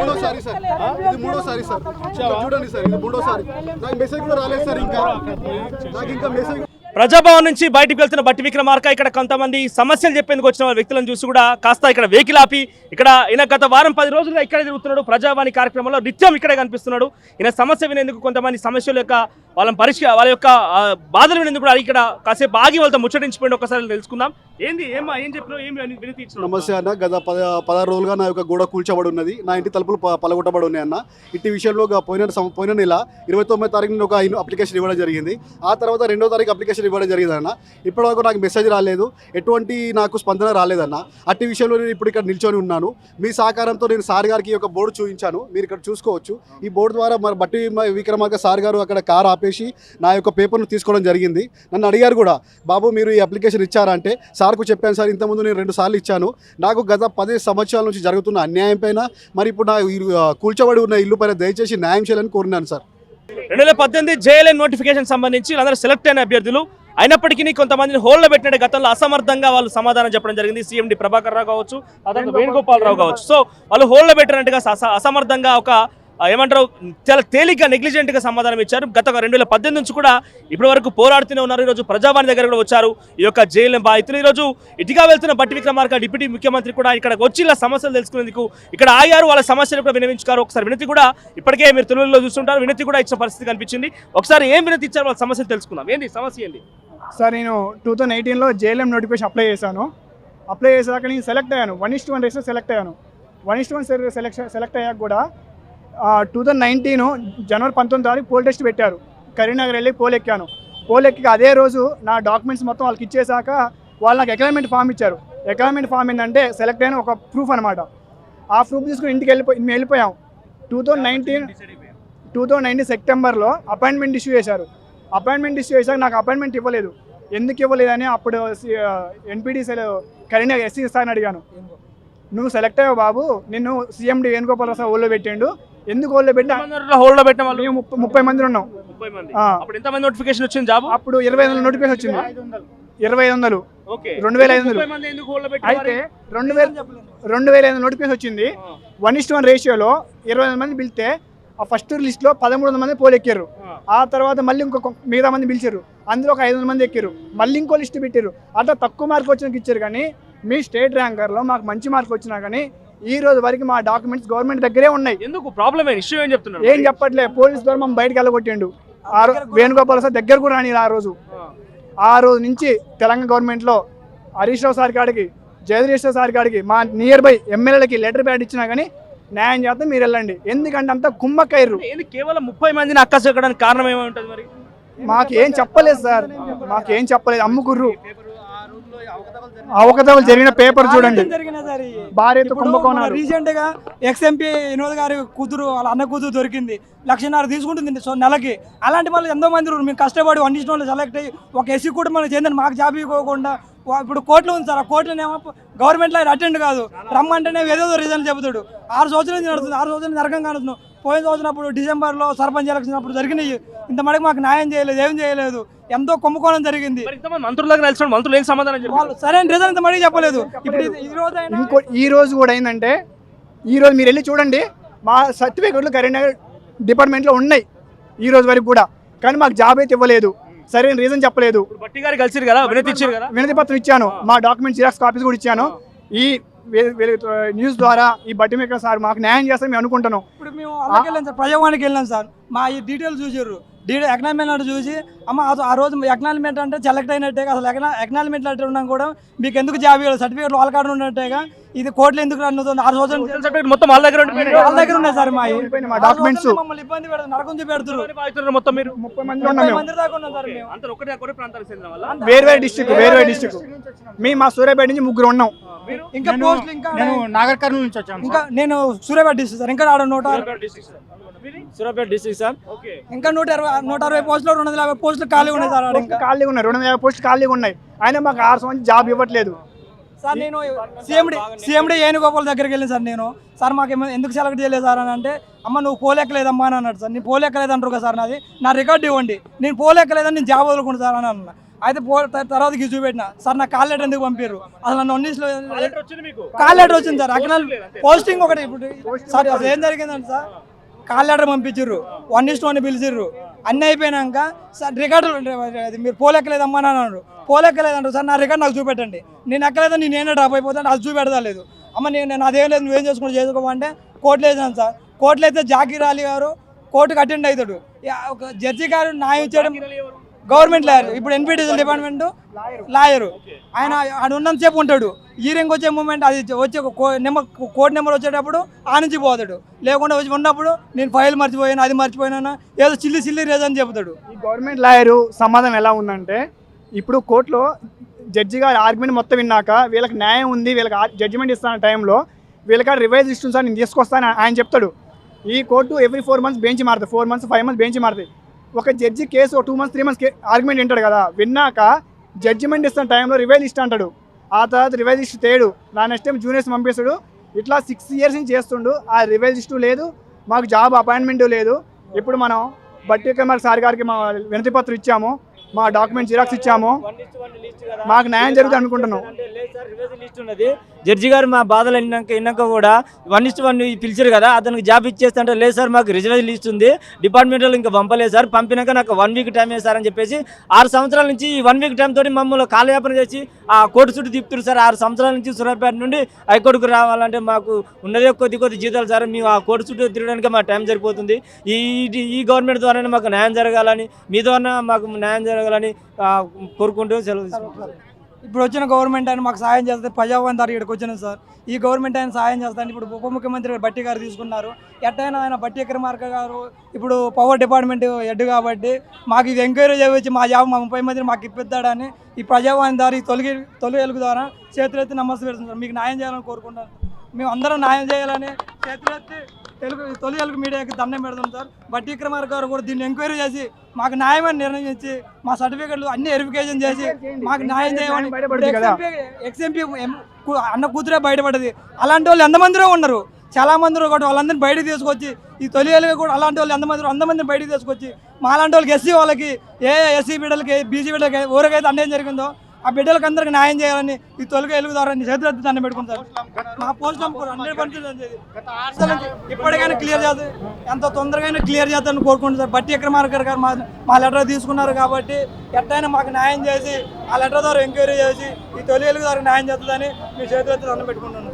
మూడోసారి సార్. ఇది మూడోసారి సార్. చూడండి సార్ ఇది మూడోసారి. నాకు మెసేజ్ కూడా రాలేదు సార్ ఇంకా. నాకు ఇంకా మెసేజ్ ప్రజాభవన్ నుంచి బయటకు వెళ్తున్న బట్టి విక్రమార్క ఇక్కడ కొంతమంది సమస్యలు చెప్పేందుకు వచ్చిన వ్యక్తులను చూసి కూడా కాస్త ఇక్కడ వెహికల్ ఆపి ఇక్కడ ఈయన గత వారం పది రోజులుగా ఇక్కడే తిరుగుతున్నాడు. ప్రజావాణి కార్యక్రమంలో నిత్యం ఇక్కడే కనిపిస్తున్నాడు. ఈయన సమస్య వినేందుకు కొంతమంది సమస్యల యొక్క వాళ్ళని పరిష్క వాళ్ళ యొక్క బాధలు వినేందుకు కూడా ఇక్కడ కాసేపు ఆగి వాళ్ళతో ముచ్చటించిపోయింది ఒకసారి తెలుసుకుందాం. ఏంది ఏమా ఏం చెప్పినావు? ఏం వినతి నమస్తే అన్న. గత పద పదహారు రోజులుగా నా యొక్క గోడ కూల్చబడి ఉన్నది. నా ఇంటి తలుపులు పలగొట్టబడి ఉన్నాయి అన్న. ఇంటి విషయంలో పోయిన పోయిన నెల ఇరవై తొమ్మిది తారీఖు ఒక అప్లికేషన్ ఇవ్వడం జరిగింది. ఆ తర్వాత రెండో తారీఖు అప్లికేషన్ ఇవ్వడం జరిగింది అన్న. ఇప్పటివరకు నాకు మెసేజ్ రాలేదు. ఎటువంటి నాకు స్పందన రాలేదన్న అట్టి విషయంలో నేను ఇప్పుడు ఇక్కడ నిల్చొని ఉన్నాను. మీ సహకారంతో నేను సార్ గారికి ఒక బోర్డు చూపించాను. మీరు ఇక్కడ చూసుకోవచ్చు. ఈ బోర్డు ద్వారా మరి బట్టి మ- విక్రమార్క సార్ గారు అక్కడ కార్ ఆపేసి నా యొక్క పేపర్ను తీసుకోవడం జరిగింది. నన్ను అడిగారు కూడా బాబు మీరు ఈ అప్లికేషన్ ఇచ్చారా? అంటే సార్కు చెప్పాను సార్ ఇంతకుముందు నేను రెండు సార్లు ఇచ్చాను. నాకు గత పది సంవత్సరాల నుంచి జరుగుతున్న అన్యాయం పైన మరి ఇప్పుడు నా కూల్చబడి ఉన్న ఇల్లు పైన దయచేసి న్యాయం చేయాలని కోరినాను సార్. రెండు వేల పద్దెనిమిది జేఎల్ఎన్ నోటిఫికేషన్ సంబంధించి వీళ్ళందరూ సెలెక్ట్ అయిన అభ్యర్థులు అయినప్పటికీ కొంతమందిని హోల్డ్లో పెట్టిన గతంలో అసమర్థంగా వాళ్ళు సమాధానం చెప్పడం జరిగింది. సీఎండి ప్రభాకర్ రావు కావచ్చు అదే వేణుగోపాల్ రావు కావచ్చు. సో వాళ్ళు హోల్డ్లో పెట్టినట్టుగా అసమర్థంగా ఒక ఏమంటారు? చాలా తేలిక నెగ్లిజెంట్గా సమాధానం ఇచ్చారు. గత రెండు వేల పద్దెనిమిది నుంచి కూడా ఇప్పటి వరకు పోరాడుతూనే ఉన్నారు. ఈరోజు ప్రజావాణి దగ్గర కూడా వచ్చారు. ఈ యొక్క జైలు బాధితులు. ఈరోజు ఇటుగా వెళ్తున్న బట్టి విక్రమార్క డిప్యూటీ ముఖ్యమంత్రి కూడా ఇక్కడ వచ్చి ఇలా సమస్యలు తెలుసుకునేందుకు ఇక్కడ ఆగారు. వాళ్ళ సమస్యలు కూడా వినవించుకారు ఒకసారి వినతి కూడా ఇప్పటికే మీరు తెలుగులో చూస్తుంటారు. వినతి కూడా ఇచ్చిన పరిస్థితి కనిపించింది. ఒకసారి ఏం వినతి ఇచ్చారు? వాళ్ళ సమస్యలు తెలుసుకుందాం. ఏంటి సమస్య ఏంటి? సార్ నేను టూ థౌజండ్ ఎయిటీన్లో జేఎల్ఎం నోటిఫికేషన్ అప్లై చేశాను. అప్లై చేసాక నేను సెలెక్ట్ అయ్యాను. వన్ ఇస్ట్ వన్ రేస్లో సెలెక్ట్ అయ్యాను. One is one selection select అయ్యాక కూడా టూ థౌజండ్ నైన్టీన్ జనవరి పంతొమ్మిది తారీఖు పోల్ టెస్ట్ పెట్టారు. కరీంనగర్ వెళ్ళి పోల్ ఎక్కాను. పోల్ ఎక్కి అదే రోజు నా డాక్యుమెంట్స్ మొత్తం వాళ్ళకి ఇచ్చేసాక వాళ్ళు నాకు ఎక్లైమెంట్ ఫామ్ ఇచ్చారు. ఎక్లైమెంట్ ఫామ్ ఏంటంటే సెలెక్ట్ అయిన ఒక ప్రూఫ్ అనమాట ఆ ప్రూఫ్ తీసుకుని ఇంటికి వెళ్ళిపోయి మేము వెళ్ళిపోయాం. Two thousand nineteen two thousand nineteen సెప్టెంబర్లో అపాయింట్మెంట్ ఇష్యూ చేశారు. అపాయింట్మెంట్ ఇష్యూ చేశాక నాకు అపాయింట్మెంట్ ఇవ్వలేదు. ఎందుకు ఇవ్వలేదని అప్పుడు ఎన్పీడీసీలో కరీంనగర్ ఎస్సీ ఇస్తానని అడిగాను. నువ్వు సెలెక్ట్ అయ్యావు బాబు. నిన్ను సీఎండి వేణుగోపాల రావు ఊళ్ళో పెట్టిండు. ఎందుకు ఊళ్ళో పెట్టినా హోల్డ్లో పెట్టిన వాళ్ళు? మేము ముప్పై ముప్పై మంది ఉన్నాం. ముప్పై మంది. ఆ. అప్పుడు ఎంతమంది నోటిఫికేషన్ వచ్చింది జాబ్? అప్పుడు ఇరవై ఐదు వందల నోటిఫికేషన్ వచ్చింది. ఇరవై ఐదు వందలు. ఓకే. రెండు వేల ఐదు వందలు. ముప్పై మంది ఎందుకు హోల్డ్లో అయితే రెండు వేల రెండు వేల ఐదు నోటిఫికేషన్ వచ్చింది. వన్ ఇస్ట్ వన్ రేషియోలో ఇరవై ఐదు మంది పిలిస్తే ఆ ఫస్ట్ లిస్ట్లో పదమూడు వందల మంది పోల్ ఎక్కారు. ఆ. తర్వాత మళ్ళీ ఇంకొక మిగతా మంది పిలిచారు. అందులో ఒక ఐదు వందల మంది ఎక్కారు. మళ్ళీ ఇంకో లిస్ట్ పెట్టారు. అట్లా తక్కువ మార్క్ వచ్చినకి ఇచ్చారు కానీ మీ స్టేట్ ర్యాంకర్లో మాకు మంచి మార్క్ వచ్చినా కానీ ఈ రోజు వరకు మా డాక్యుమెంట్స్ గవర్నమెంట్ దగ్గరే ఉన్నాయి. ఎందుకు? ప్రాబ్లం ఇష్యూ ఏం చెప్తున్నారు? ఏం చెప్పట్లే పోలీస్ ద్వారా మనం బయటకు వెళ్ళగొట్టిండు. ఆ రో- వేణుగోపాల్ సార్ దగ్గర కూడా రాని ఆ రోజు. ఆ. రోజు నుంచి తెలంగాణ గవర్నమెంట్లో హరీష్ రావు సార్ కాడికి జగదీశ్వర సార్ కాడికి మా నియర్ బై ఎమ్మెల్యేలకి లెటర్ ప్యాడ్ ఇచ్చినా కానీ న్యాయం చేస్తే మీరు వెళ్ళండి. ఎందుకంటే అంతా కుమ్మక్కయ్యారు ఏంది? కేవలం ముప్పై మందిని అక్కసు ఎక్కడానికి కారణం ఏమై ఉంటుంది మరి? మాకు ఏం చెప్పలేదు సార్. మాకు ఏం చెప్పలేదు. అమ్ముకుర్రు. అవకతవలు జరిగిన పేపర్ చూడండి. జరిగిన సార్ ఈ- భార్యతో ఇప్పుడు కుంభకోణాలు. రీసెంట్గా ఎక్స్ ఎంపీ వినోద్ గారి కూతురు వాళ్ళ అన్న కూతురు దొరికింది. లక్షన్నర తీసుకుంటుంది సో నెలకి. అలాంటి వాళ్ళు ఎంతో మంది. మేము కష్టపడి వన్ వాళ్ళు సెలెక్ట్ అయ్యి ఒక ఎస్సీ కుటుంబానికి చెందిన మాకు జాబ్ ఇవ్వకుండా ఇప్పుడు కోర్టులో ఉంది సార్. ఆ కోర్టులోనేమో గవర్నమెంట్ లైన్ అటెండ్ కాదు. రమ్మంటేనే ఏదో రీజన్ చెబుతాడు. ఆరు సంవత్సరాల నుంచి నడుస్తుంది. ఆరు సంవత్సరాలు నరకం కానుతున్నాం పోయిన అప్పుడు డిసెంబర్లో సర్పంచ్ ఎలక్షన్ అప్పుడు జరిగినాయి. ఇంత మటుకు మాకు న్యాయం చేయలేదు ఏం చేయలేదు. ఎంతో కుంభకోణం జరిగింది. మరి ఇంతమంది మంత్రుల దగ్గర కలిసి మంత్రులు ఏం సమాధానం వాళ్ళు సరైన రీజన్ ఇంత మటుకు చెప్పలేదు. ఇప్పుడు ఇది- ఈ రోజు అయినా ఇంకో ఈ రోజు కూడా ఏంటంటే ఈ రోజు మీరు వెళ్ళి చూడండి మా సర్టిఫికెట్లు కరీంనగర్ డిపార్ట్మెంట్లో ఉన్నాయి ఈ రోజు వరకు కూడా. కానీ మాకు జాబ్ అయితే ఇవ్వలేదు. సరైన రీజన్ చెప్పలేదు. బట్టి గారు కలిసిరు కదా వినతి ఇచ్చారు కదా? వినతి పత్రం ఇచ్చాను. మా డాక్యుమెంట్ జిరాక్స్ కాపీస్ కూడా ఇచ్చాను. ఈ న్యూస్ ద్వారా ఈ బట్టి మేకర్ సార్ మాకు న్యాయం చేస్తే మేము అనుకుంటున్నాం. ఇప్పుడు మేము అలాగే వెళ్ళాం సార్ ప్రజావానికి వెళ్ళాం సార్. మా ఈ డీటెయిల్స్ చూసారు డీటెయిల్ ఎకనామిక్ చూసి అమ్మ ఆ- ఆ రోజు ఎకనాలిమెంట్ అంటే సెలెక్ట్ అయినట్టే అసలు ఎకనాలిమెంట్ లెటర్ ఉన్నాం కూడా మీకు ఎందుకు జాబ్ ఇవ్వాలి సర్టిఫికేట్ వాళ్ళ కాడ ఉన్నట్టేగా. ఇది కోర్టులో ఎందుకు రన్నుతుంది ఆరు సంవత్సరాలు సర్టిఫికేట్ మొత్తం వాళ్ళ దగ్గర. వాళ్ళ దగ్గర ఉన్నాయి సార్ మా documents. మమ్మల్ని ఇబ్బంది పెడతారు నరకం చూపెడుతున్నారు ఎంతమంది బాధితున్నారు మొత్తం మీరు. ముప్పై మంది మంది దాకా ఉన్నాం సార్ మేము. అంతా ఒకటే ఒకటే చెందిన వాళ్ళ? వేరు వేరు డిస్టిక్ వేరు వేరు డిస్టిక్ మేము మా సూర్యాపేట నుంచి ముగ్గురు ఉన్నాం. మీరు? ఇంకా పోస్టులు ఇంకా నేను నాగర్ కర్నూలు నుంచి వచ్చాను ఇంకా నేను సూర్యాపేట డిస్ట్రిక్ట్ సార్. ఇంకా ఆడ నూట సూర్యాపేట డిస్ట్రిక్ట్ సార్. ఓకే. ఇంకా నూట ఇరవై నూట అరవై పోస్టులు రెండు వందల యాభై పోస్టులు ఖాళీ ఉన్నాయి సార్ ఇంకా. ఖాళీగా ఉన్నాయి రెండు వందల యాభై పోస్టులు ఖాళీగా ఉన్నాయి. అయినా మాకు ఆరు సంవత్సరం జాబ్ ఇవ్వట్లేదు. సార్ నేను సీఎండి సీఎండి వేణుగోపాల్ దగ్గరికి వెళ్ళాను సార్ నేను. సార్ మాకు ఏమో ఎందుకు సెలెక్ట్ చేయలేదు సార్ అని అంటే అమ్మ నువ్వు పోలేకలేదమ్మా అని అన్నాడు సార్. నేను పోలేకలేదు అంటారు కదా సార్ నాది. నా రికార్డు ఇవ్వండి. నేను పోలేకలేదని నేను జాబ్ వదులుకుంటా సార్ అని అన్నా. అయితే పో తర్వాత గీ చూపెట్టిన. సార్ నా కాల్ లెటర్ ఎందుకు పంపారు అసలు నన్ను మీకు? కాల్ లెటర్ వచ్చింది సార్. అక్కడ పోస్టింగ్ ఒకటి ఇప్పుడు సార్ అసలు ఏం జరిగిందంటే సార్ కాల్ లెటర్ పంపించారు వన్ ఇస్ట్ వన్ పిలిచిర్రు. అన్నీ అయిపోయినాక సార్ రికార్డు అది మీరు పోలెక్కలేదమ్మా అని అన్నారు. పోలెక్కలేదంటారు సార్ నా రికార్డు నాకు చూపెట్టండి. నేను ఎక్కలేదని నేనే డ్రాప్ అయిపోతాను అది చూపెడతలేదు. అమ్మ నేను నేను అదేం లేదు నువ్వేం చేసుకుని చేసుకోమంటే కోర్టులో వేసాను సార్. కోర్టులో అయితే జాకీర్ అలీ గారు కోర్టుకు అటెండ్ అవుతాడు. యా, ఒక జడ్జి గారు న్యాయం చేయడం గవర్నమెంట్ లాయర్. ఇప్పుడు ఎన్పిటిఎల్ డిపార్ట్మెంట్ లాయరు. ఆయన ఆయన ఉన్నంతసేపు ఉంటాడు. ఈరింగ్ వచ్చే మూమెంట్ అది వచ్చే నెంబర్ కోడ్ నెంబర్ వచ్చేటప్పుడు ఆ నుంచి పోతాడు. లేకుండా వచ్చి ఉన్నప్పుడు నేను ఫైల్ మర్చిపోయాను అది మర్చిపోయినా ఏదో చిల్లి చిల్లి రీజన్ చెబుతాడు. ఈ గవర్నమెంట్ లాయరు సమాధానం ఎలా ఉందంటే ఇప్పుడు కోర్టులో జడ్జి గారి ఆర్గ్యుమెంట్ మొత్తం విన్నాక వీళ్ళకి న్యాయం ఉంది వీళ్ళకి జడ్జిమెంట్ ఇస్తున్న టైంలో వీళ్ళకి రివైజ్ ఇస్తుంది సార్ నేను తీసుకొస్తాను ఆయన చెప్తాడు. ఈ court every four months bench మారుతుంది. Four months five months bench మారుతుంది. ఒక judge case two months three months argument వింటాడు కదా. విన్నాక జడ్జిమెంట్ ఇస్తున్న టైంలో రివైజ్ ఇస్తా అంటాడు. ఆ తర్వాత రివైజ్ ఇష్ట తేడు. నా నెక్స్ట్ టైం జూనియర్స్ పంపిస్తాడు. ఇట్లా సిక్స్ ఇయర్స్ నుంచి చేస్తుండు. ఆ రివైజ్ ఇష్టు లేదు. మాకు జాబ్ అపాయింట్మెంట్ లేదు. ఇప్పుడు మనం బట్టి కమల్ సార్ గారికి మా వినతి పత్రం ఇచ్చాము. మా డాక్యుమెంట్ జిరాక్స్ ఇచ్చాము. మాకు న్యాయం జరుగుతుంది అనుకుంటున్నాం. లేదు జడ్జి గారు మా బాధలు విన్నాక విన్నాక కూడా వన్ ఇస్ట్ వన్ పిలిచారు కదా అతనికి జాబ్ ఇచ్చేస్తే అంటే లేదు సార్ మాకు రిజర్వేషన్ లిస్ట్ ఉంది. డిపార్ట్మెంట్ వాళ్ళు ఇంకా పంపలేదు సార్. పంపినాక నాకు వన్ వీక్ టైం సార్ అని చెప్పేసి ఆరు సంవత్సరాల నుంచి ఈ వన్ వీక్ టైం తోటి మమ్మల్ని కాలయాపన చేసి ఆ కోర్టు చుట్టూ తిప్పుతారు సార్. ఆరు సంవత్సరాల నుంచి సూర్యాపేట నుండి హైకోర్టుకు రావాలంటే మాకు ఉన్నదే కొద్ది కొద్ది జీతాలు సార్. మేము ఆ కోర్టు చుట్టూ తిరగడానికి మా టైం సరిపోతుంది. ఈ ఈ- గవర్నమెంట్ ద్వారానే మాకు న్యాయం జరగాలని మీ ద్వారా మాకు న్యాయం జరగాలి జరగాలని కోరుకుంటూ సెలవు తీసుకుంటాం ఇప్పుడు వచ్చిన గవర్నమెంట్ ఆయన మాకు సాయం చేస్తే ప్రజాభవన్ దారి ఇక్కడికి వచ్చినాం సార్. ఈ గవర్నమెంట్ ఆయన సాయం చేస్తాను. ఇప్పుడు ఉప ముఖ్యమంత్రి బట్టి గారు తీసుకున్నారు. ఎట్టయినా ఆయన బట్టి విక్రమార్క గారు ఇప్పుడు పవర్ డిపార్ట్మెంట్ హెడ్ కాబట్టి మాకు ఇది ఎంక్వైరీ చేయవచ్చు మా జాబ్ మా ముప్పై మందిని మాకు ఇప్పిద్దాడని ఈ ప్రజాభవన్ దారి ఈ తొలగి తొలి వెలుగు ద్వారా చేతులెత్తి నమస్తే పెడుతుంది సార్. మీకు న్యాయం చేయాలని కోరుకుంటాను మేము అందరం న్యాయం చేయాలని చేతులెత్తి తెలుగు తొలి తెలుగు మీడియాకి దండం పెడతాం సార్ బట్టి విక్రమార్క గారు కూడా దీన్ని ఎంక్వైరీ చేసి మాకు న్యాయమని నిర్ణయించి మా సర్టిఫికెట్లు అన్ని వెరిఫికేషన్ చేసి మాకు న్యాయం చేయమని. ఎక్స్ఎంపీ అన్న కూతురే బయటపడ్డది అలాంటి వాళ్ళు ఎంతమందిలో ఉన్నారు చాలా మంది కూడా వాళ్ళందరినీ బయటకు తీసుకొచ్చి ఈ తొలి ఏళ్ళుగా కూడా అలాంటి వాళ్ళు ఎంతమంది అంతమందిని బయటకు తీసుకొచ్చి మా అలాంటి వాళ్ళకి ఎస్సీ వాళ్ళకి ఏ ఎస్సీ బిడ్డలకి బీసీ బిడ్డలకి ఊరికైతే అన్యాయం జరిగిందో ఆ బిడ్డలకు అందరికి న్యాయం చేయాలని ఈ తొలిగా ఎలుగుదారని ద్వారా చేతులు దండం పెట్టుకుంటారు. మా పోస్ట్ హండ్రెడ్ పర్సెంట్ అసలు ఇప్పటికైనా క్లియర్ చేద్దాం. ఎంత తొందరగా క్లియర్ చేద్దామని కోరుకుంటున్నారు బట్టి విక్రమార్కర్ గారు మా మా లెటర్ తీసుకున్నారు కాబట్టి ఎట్టయినా మాకు న్యాయం చేసి ఆ లెటర్ ద్వారా ఎంక్వైరీ చేసి ఈ తొలి ఎలుగుదారు న్యాయం చేస్తుందని మీ చేతులు దండం పెట్టుకుంటున్నాను